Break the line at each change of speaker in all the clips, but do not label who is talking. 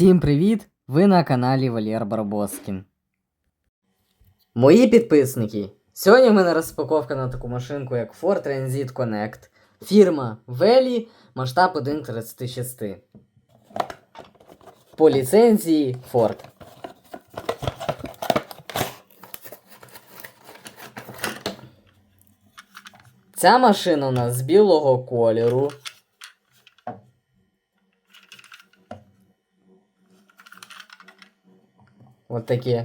Всім привіт! Ви на каналі Валєр Барбоскін. Мої підписники. Сьогодні в мене розпаковка на таку машинку, як Ford Transit Connect. Фірма Велі, масштаб 1.36. По ліцензії Ford. Ця машина у нас з білого кольору. От такі.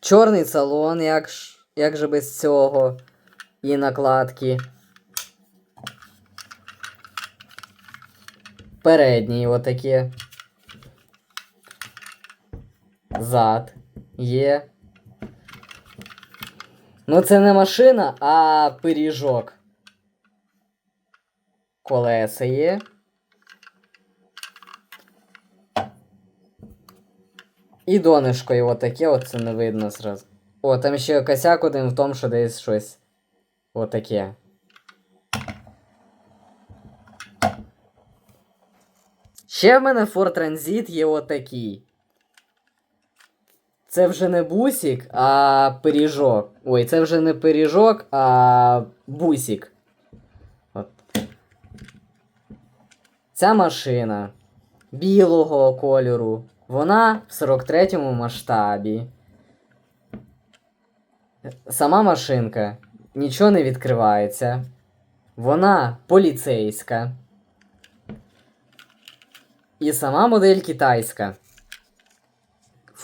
Чорний салон, як, ж, як же без цього. І накладки. Передній отакі. Зад. Є. Ну, це не машина, а пиріжок. Колеса є. І донышко його таке, от це не видно зразу. О, там ще косяк один в тому, що десь щось. Отаке. Ще в мене Ford Transit є отакий. Це вже не бусик, а пиріжок. Ой, це вже не пиріжок, а бусик. От. Ця машина білого кольору. Вона в 43-му масштабі. Сама машинка нічого не відкривається. Вона поліцейська. І сама модель китайська.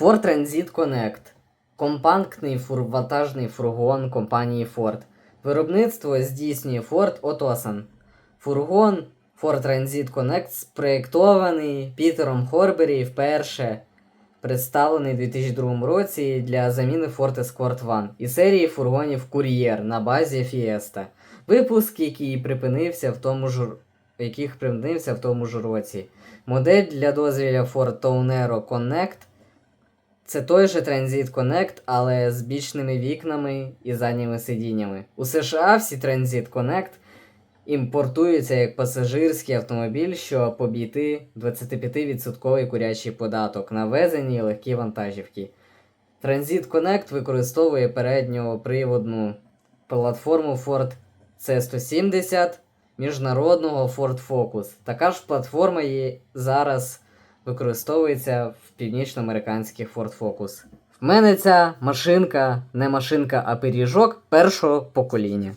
Ford Transit Connect. Компактний фур... вантажний фургон компанії Ford. Виробництво здійснює Ford Otosan. Фургон Ford Transit Connect спроєктований Пітером Хорбері вперше представлений у 2002 році для заміни Ford Escort One і серії фургонів Courier на базі Fiesta. Випуск, який припинився в тому ж яких припинився в тому ж році. Модель для дозвілля Ford Townero Connect це той же Transit Connect, але з бічними вікнами і задніми сидіннями. У США всі Transit Connect імпортуються як пасажирський автомобіль, щоб обійти 25% курячий податок на везені і легкі вантажівки. Transit Connect використовує передньоприводну платформу Ford C170 міжнародного Ford Focus. Така ж платформа є зараз використовується в північноамериканських Ford Focus. В мене ця машинка не машинка, а пиріжок першого покоління.